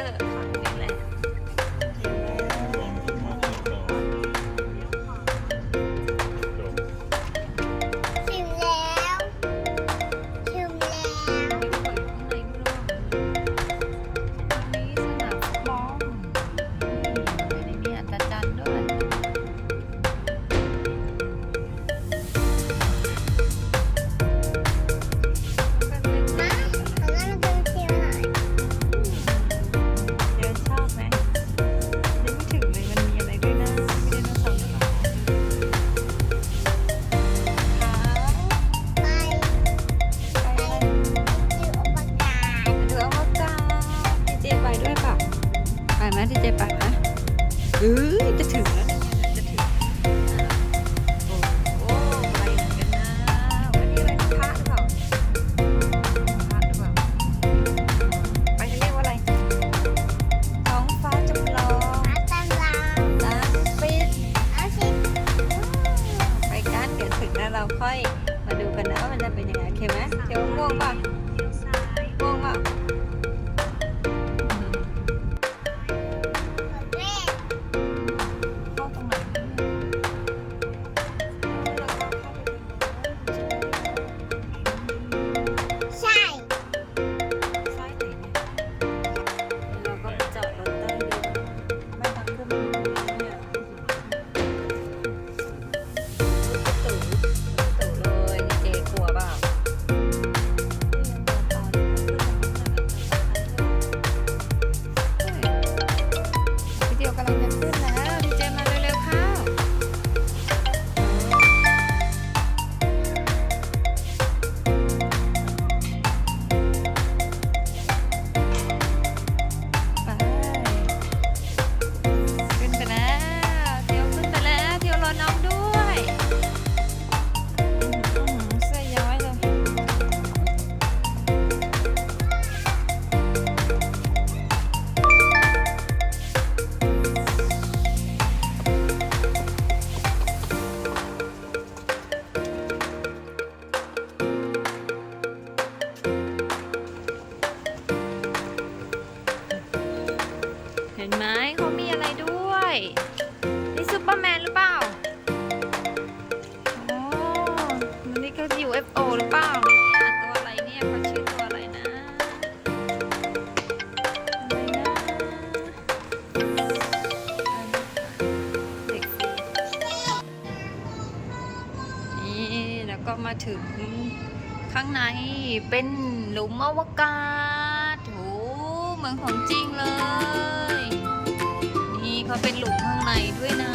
อร์ เอ้ยจะถึงแล้ว นี่ก็ UFO หรือเปล่าเนี่ยตัวอะไรเนี่ยเขาชื่อตัวอะไรนะอะไรนะนี่แล้วก็มาถึงข้างในเป็นหลุมอวกาศโหเหมือนของจริงเลย นี่เขาเป็นหลุมข้างในด้วยนะ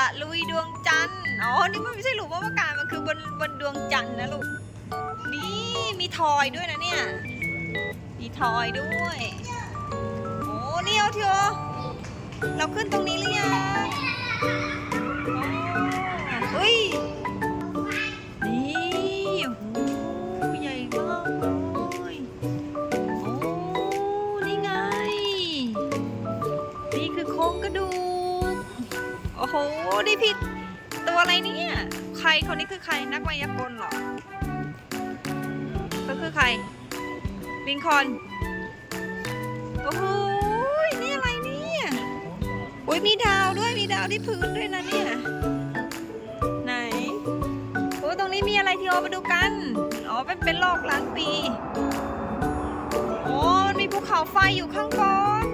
ะลุยดวงจันทร์อ๋อ นี่มันไม่ใช่หลุมอวกาศมันคือบนบนดวงจันทร์นะลูก นี่มีทอยด้วยนะเนี่ย มีทอยด้วย โอ้นี่เอาเถอะเราขึ้นตรงนี้หรือยังอุ้ย นี่พี่ตัวอะไรเนี่ย ใครคนนี้คือใครนักมายากลเหรอก็คือใครลิงคอนโอ้โหนี่อะไรเนี่ยโอ้ยมีดาวด้วยมีดาวที่พื้นด้วยนะเนี่ยไหนโอ้ตรงนี้มีอะไรที่โอมาดูกันอ๋อเป็นเป็นโลกล้านปีโอ้มันมีภูเขาไฟอยู่ข้างบน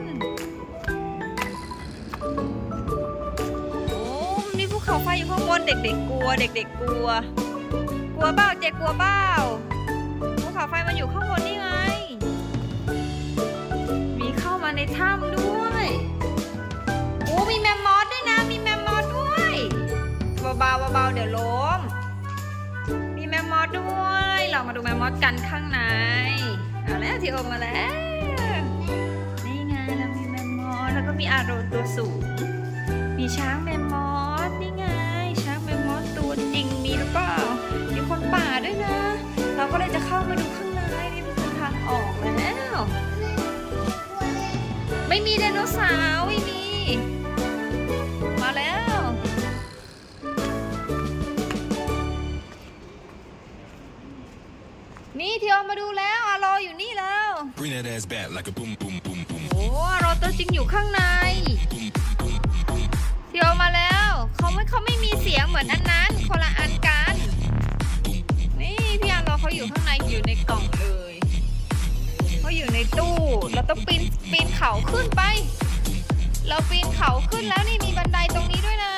มันมีภูเขาไฟอยู่ข้างบนเด็กๆกลัว เด็ก ๆ กลัว กลัวเบ้าเจ๊กลัวเบ้าภูเขาไฟมันอยู่ข้างบนนี่ไง มีเข้ามาในถ้ำด้วยโอ้มีแมมมอสด้วยนะ มีแมมมอสด้วยเบาๆเบาๆเดี๋ยวล้ม มีแมมมอสด้วย เรามาดูแมมมอสกันข้างใน เอาแล้วที่โอมมาแล้ว นี่ไงเรามีแมมมอสแล้วก็มีอาโรตัวสูง มีช้างแมมมอส เปล่ามีคนป่าด้วยนะ เราก็เลยจะเข้ามาดูข้างในนี่มันคือทางออกแล้ว ไม่มีไดโนเสาร์ไม่มีมาแล้ว นี่ที่เอามาดูแล้วอารออยู่นี่แล้ว Bring that ass back like a boom, boom, boom, boom. โอ้อารอตัวจริงอยู่ข้างในที่เอามาแล้ว เขาไม่เขาไม่มีเสียงเหมือนอันนั้น คนละอันกันนี่พี่ อาอยู่ข้างในอยู่ในกล่องเลยเขาอยู่ในตู้เราต้องปีนปีนเขาขึ้นไป เราปีนเขาขึ้นแล้วนี่มีบันไดตรงนี้ด้วยนะ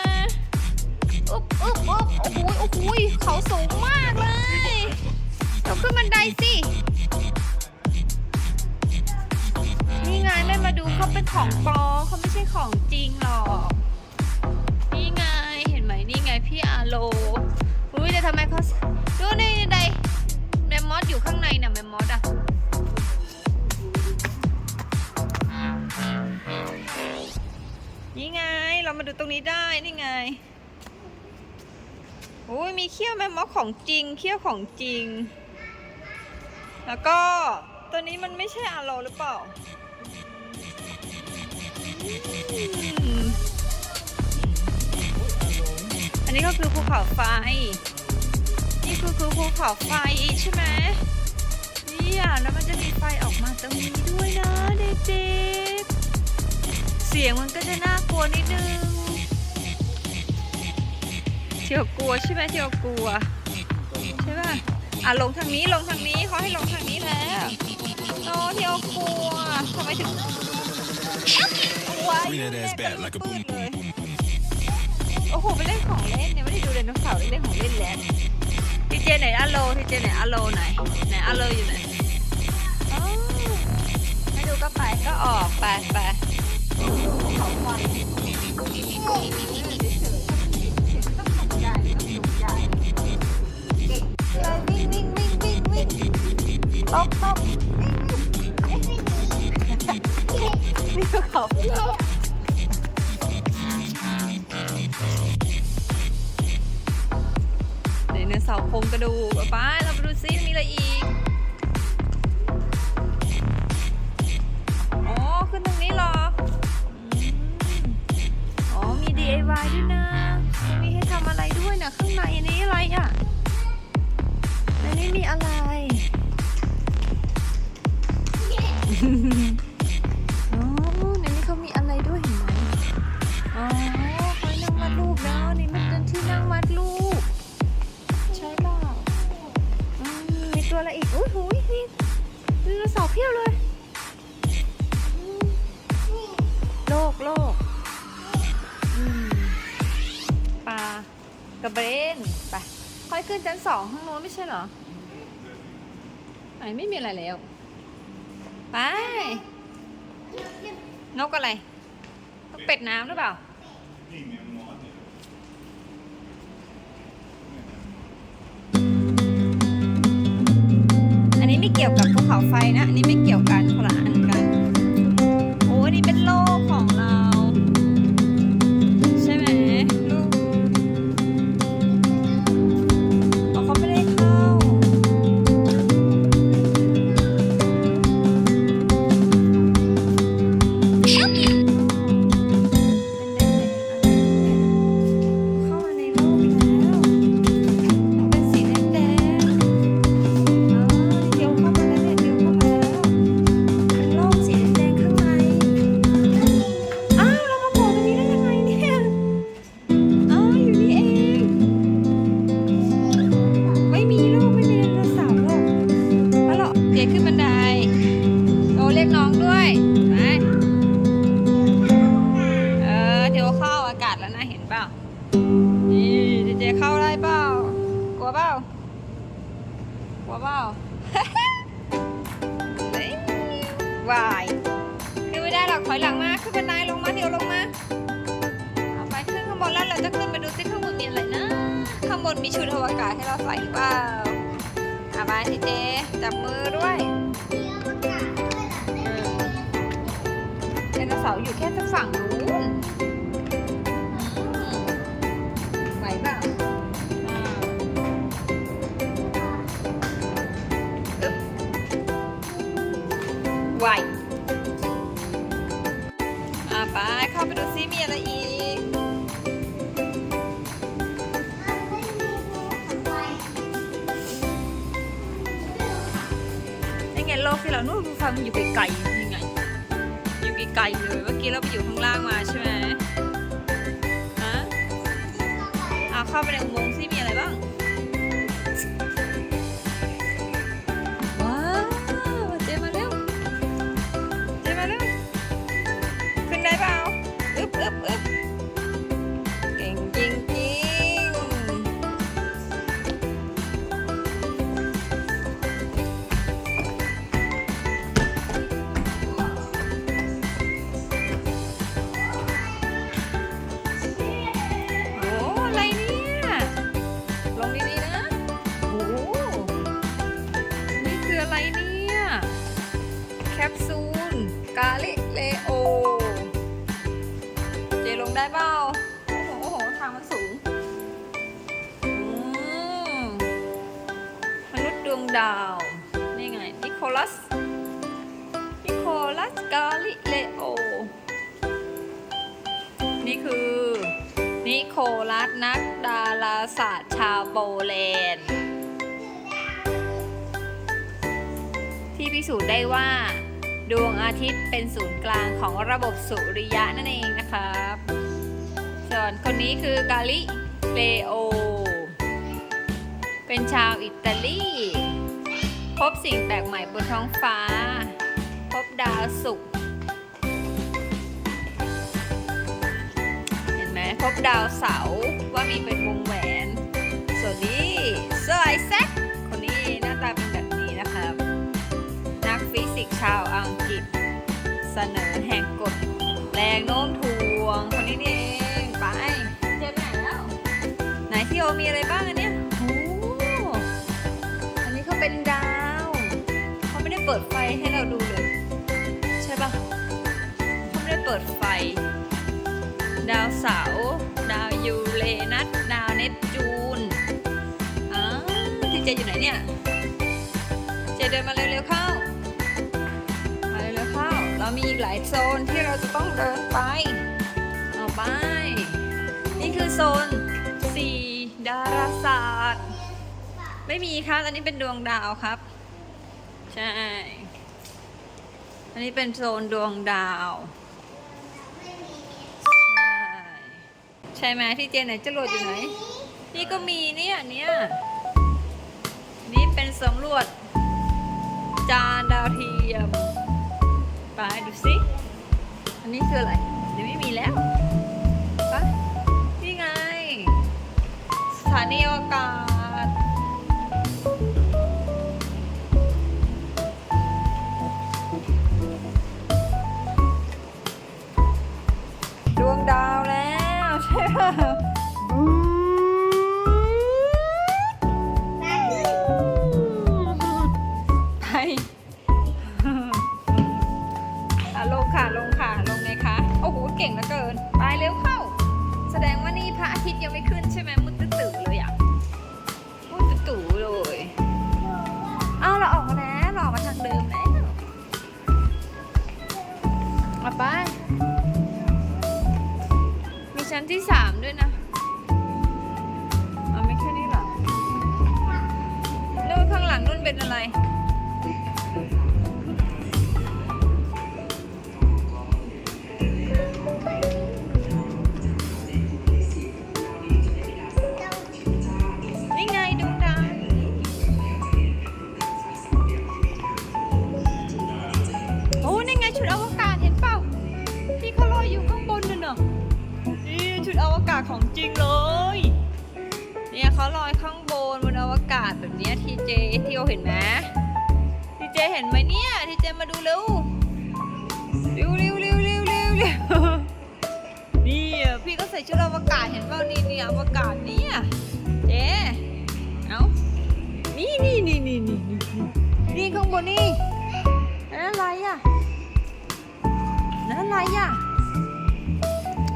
อุ๊บอุ๊บอุ๊บโอ้โหโอ้โหเขาสูงมากเลยเราขึ้นบันไดสินี่ไงไม่มาดูเขาเป็นของปลอมเขาไม่ใช่ของจริงหรอกนี่ไงเห็นไหมนี่ไงพี่อาโลอุ้ยแต่ทำไมเขา อยู่ข้างในน่ะแมมมอสอะนี่ไง เรามาดูตรงนี้ได้ นี่ไงโอ้ยมีเขี้ยวแมมมอสของจริง เขี้ยวของจริง แล้วก็ตัวนี้มันไม่ใช่อาโลหรือเปล่าอันนี้ก็คือภูเขาไฟ นี่คือคือภูเขาไฟใช่ไหมนี่อะแล้วมันจะมีไฟออกมาตรงนี้ด้วยนะเด็กๆเสียงมันก็จะน่ากลัวนิดนึงเที่ยวกลัวใช่ไหมเที่ยวกลัวใช่ป่ะอะลงทางนี้ลงทางนี้เขาให้ลงทางนี้แล้วโอ้เที่ยวกลัวทำไมถึงว้าย Bring that ass back like a boom, boom, boom, boom. โอ้โหไปเล่นของเล่นเนี่ยไม่ได้ดูไดโนเสาร์เล่นของเล่นแล้วที เจไหนอะโลทีเจไหนอะโลไหนไหนอะโลอยู่ไหนอ๋อไม่ดูก็ไปก็ออกไปไปเขาควันวิ่งวิ่งวิ่งวิ่งวิ่งตบตบนี่คือเขาไดโน เสาโครงกระดูกป้าเราไปดูซิมีอะไรอีก อ๋อ ขึ้นตรงนี้เหรอ อ๋อ มี DIY ด้วยนะ มีให้ทำอะไรด้วยนะ ข้างในอันนี้อะไรอะในนี้มีอะไร ตัวอะไรอีกอุ้ยหูยมีไดโนเสาร์เพียบเลย โลกโลกปลากระเบนไปค่อยขึ้นชั้นสองข้างโน้นไม่ใช่เหรอไหนไม่มีอะไรแล้ว ไป นกอะไรนกเป็ดน้ำหรือเปล่า ไม่เกี่ยวกับภูเขาไฟนะ อันนี้ไม่เกี่ยวกันคนละอันกัน โอ้ยนี่เป็นโลก โนเสาร์อยู่แค่ฝั่งนู้นอืมไหวเปล่าอ่าอึ๊บไหวอ่าไปเข้าไปดูซิมีอะไรอีก นี่ไงโลกที่เรานู่นฟังมันอยู่ไกลๆยัง ไงอยู่ไกลเลยเมื่อกี้เราไปอยู่ข้างล่างมาใช่ไหมฮะเอาเข้าไปในอุโมงค์ซิ ว่า ดวงอาทิตย์เป็นศูนย์กลางของระบบสุริยะนั่นเองนะครับ ส่วนคนนี้คือกาลิเลโอ เป็นชาวอิตาลี พบสิ่งแปลกใหม่บนท้องฟ้า พบดาวศุกร์เห็นไหมพบดาวเสาร์ว่ามีเป็นวงาวอังกฤษ เสนอแห่งกฎแรงโน้มถ่วง คนนี้นี่เองไปเจอไหนแล้ว ไหนที่โอมีอะไรบ้างอันเนี้ยโอ้อันนี้เขาเป็นดาว เขาไม่ได้เปิดไฟให้เราดูเลย ใช่ปะเขาไม่ได้เปิดไฟ ดาวเสาร์ดาวยูเรนัสดาวเนปจูนอ้าวที่เจอยู่ไหนเนี่ย เจเดินมาเร็วๆเข้ามาเร็วๆ เข้าเรามีอีกหลายโซนที่เราจะต้องเดินไปเอาไป นี่คือโซน4ดาราศาสตร์ ไม่มีครับ อันนี้เป็นดวงดาวครับ ใช่ อันนี้เป็นโซนดวงดาว ใช่ ใช่ไหมที่เจนไหนจรวดอยู่ไหน นี่ก็มีเนี่ยเนี่ยนี่เป็นสำรวจจานดาวเทียม ไปดูสิอันนี้คืออะไรเดี๋ยวไม่มีแล้วไปนี่ไงสถานีอวกาศ ก่งเหลือเกิน ไปเร็วเข้า แสดงว่านี่พระอาทิตย์ยังไม่ขึ้นใช่ไหมมุดตื้อเลยอะมุดตื้อเลยอ้าวเราออกมาแล้วเราออกมาทางเดิมแล้วมาไปมีชั้นที่สามด้วยนะเอาไม่แค่นี้หรอแล้วข้างหลังนุ่นเป็นอะไร จริงเลย เนี่ยเขาลอยข้างบนบนอวกาศแบบนี้ทีเจที่เราเห็นไหมทีเจเห็นไหมเนี่ยทีเจมาดูเร็วเร็วเร็วเร็วเร็วเร็วเร็วนี่อะพี่ก็ใส่ชุดอวกาศเห็นเปล่านี่นี่อวกาศเนี่ยเจ๊เอานี่นี่นี่นี่นี่นี่นี่ข้างบนนี่นั่นอะไรอะนั่นอะไรอะ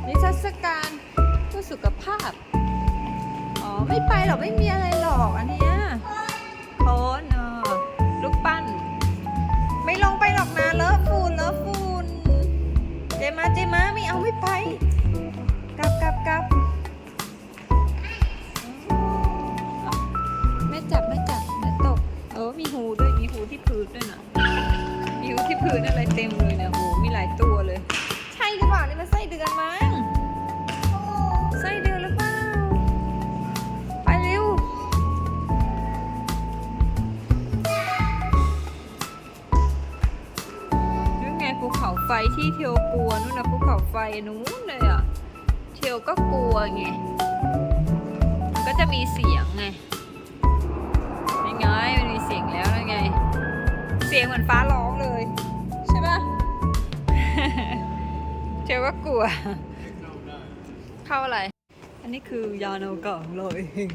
นิทรรศการ สุขภาพ อ๋อ ไม่ไปหรอก ไม่มีอะไรหรอกอันเนี้ยโคนเออลูกปั้น ไม่ลงไปหรอกนะเลอะฝุ่นเลอะฝุ่นเจมาเจมาไม่เอาไม่ไป กลับกลับกลับไม่จับไม่จับเดี๋ยวตก เออ มีหูด้วย มีหูที่พื้นด้วยนะมีหูที่พื้นอะไรเต็มเลยเนี่ยโหมีหลายตัวเลย ใช่หรือเปล่านี่มันไส้เดือนมั้ง ที่เทียวกลัวนู่นนะภูเขาไฟนู้นเลยอะ เทียวก็กลัวไง มันก็จะมีเสียงไงยังไงมันมีเสียงแล้วไง เสียงเหมือนฟ้าร้องเลย ใช่ปะเทียวก็กลัว เข้าอะไร อันนี้คือยานอวกาศของเราเอง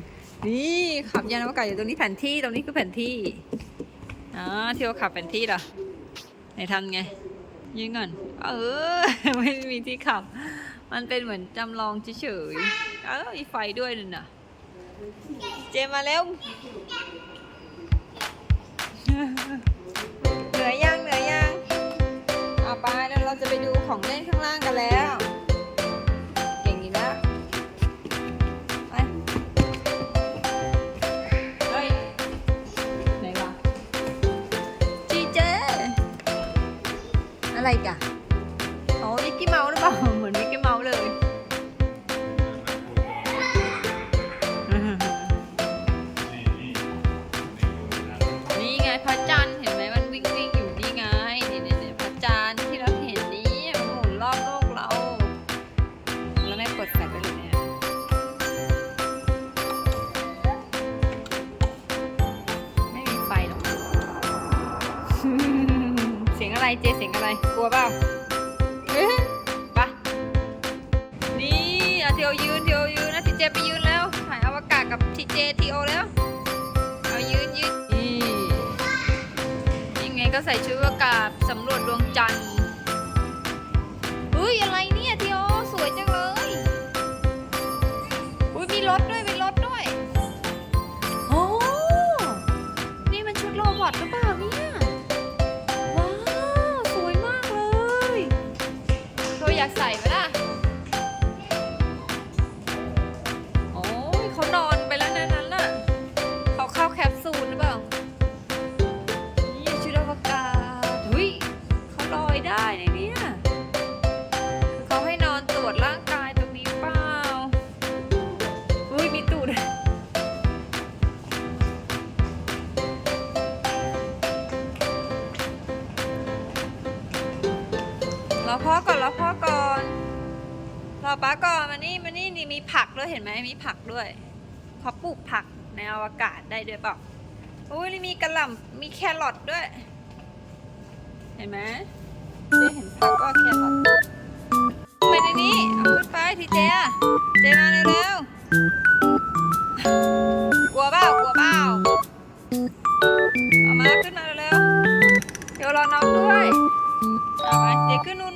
นี่ขับยานอวกาศอยู่ตรงนี้แผนที่ตรงนี้คือแผนที่อ๋อเที่เราขับแผนที่เหรอไหนทำไง ยิงก่อน เออ ไม่มีที่ขับ มันเป็นเหมือนจำลองเฉยๆ เออมีไฟด้วยนึ่นน่ะ เจมมาเร็ว เหนื่อยยังเหนื่อยยังเอาไปแล้วเราจะไปดูของเล่นข้างล่างกันแล้ว อะไรอีกันอ๋อ กลัวเปล่าไปะนี่เอาเทียวยืนเทียวยืนนะทีเจไปยืนแล้วถ่ายอวกาศกับทีเจทีโอแล้วเอายืนยืนนี่ยังไงก็ใส่ชุดอวกาศสำรวจดวงจันทร์เฮ้ยอะไรนี่ มมีผักด้วยเขาปลูกผักในอวกาศได้ด้วยเปล่าอุ้ยนี่มีกระหล่ำมีแครอทด้วย เห็นไหมเจ๊เห็นผักก็แครอทไปในนี้เอาขึ้นไปทีเจเจมาเร็วๆกลัวเปล่ากลัวเปล่าเอามาขึ้นมาเร็วๆเดี๋ยวรอน้องด้วยเอาไปเด็ขึ้นนู่น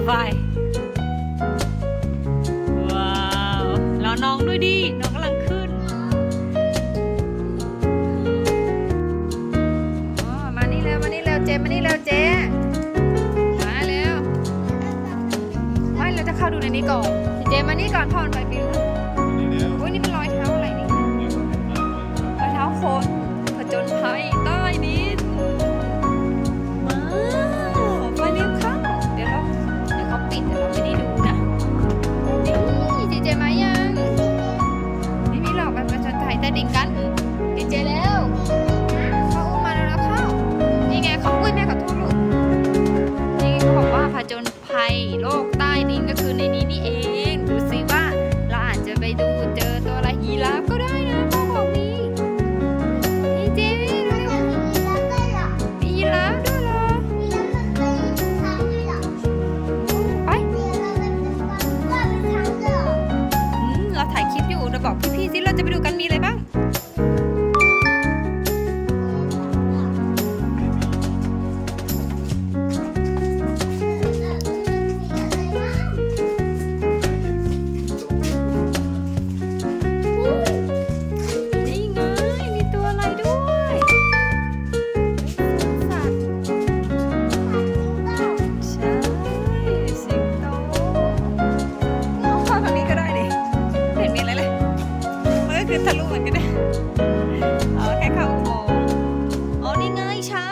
vai. ทะลุเหมือนกันเอาแค่เข้าอุโมงค์อ๋อนี่ไงช้า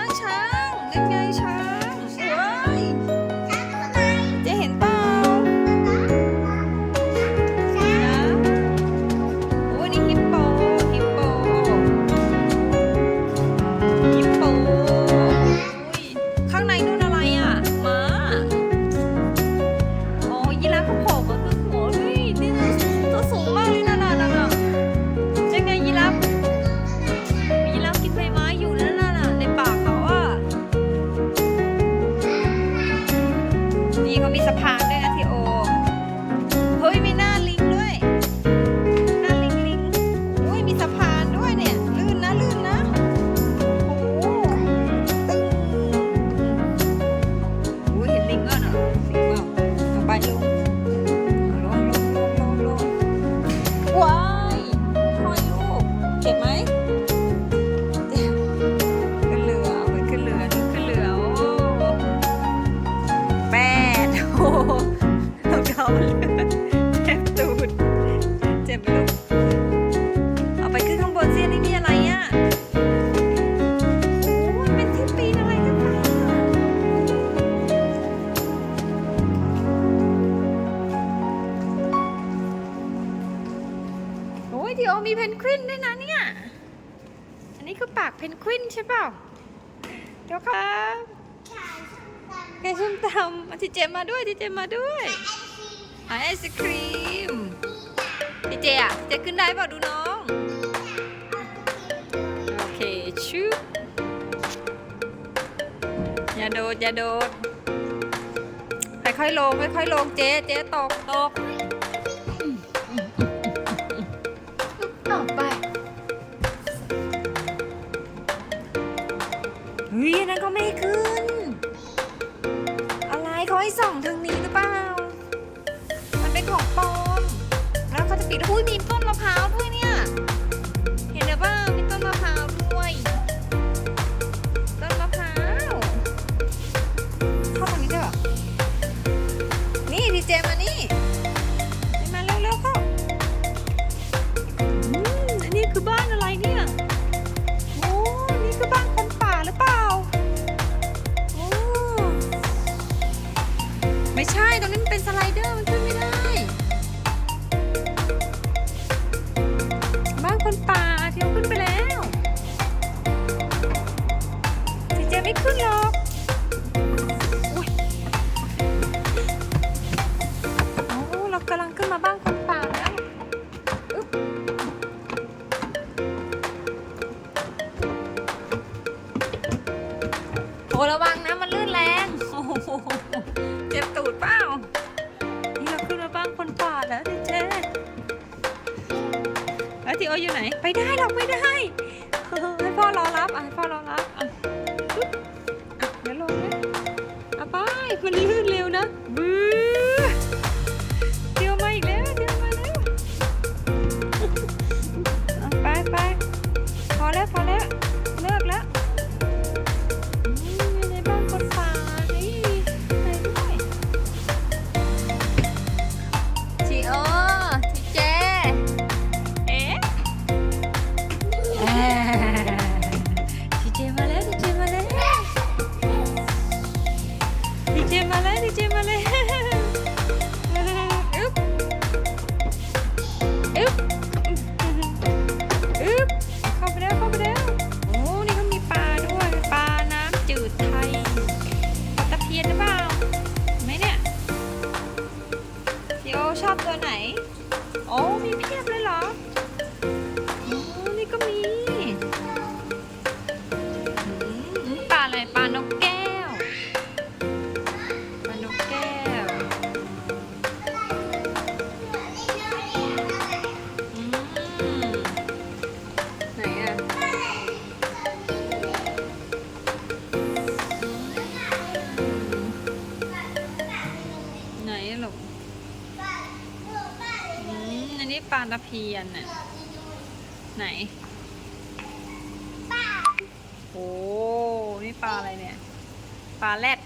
เจมาด้วยดีเจมาด้วยหาไอศครีมดีเจอะเจขึ้นได้เปล่าดูน้อง โอเคชูอย่าโดดอย่าโดดค่อยๆลงค่อยๆลงเจเจตกตก ยส่องทางนี้หรือเปล่า มันเป็นของปลอม แล้วเขาจะปิดหุ้ยมีต้นมะพร้าวด้วยเนี่ย ลาตะเพียนน่ะไหนโอ้นี่ปลาอะไรเนี่ย ปลาแรด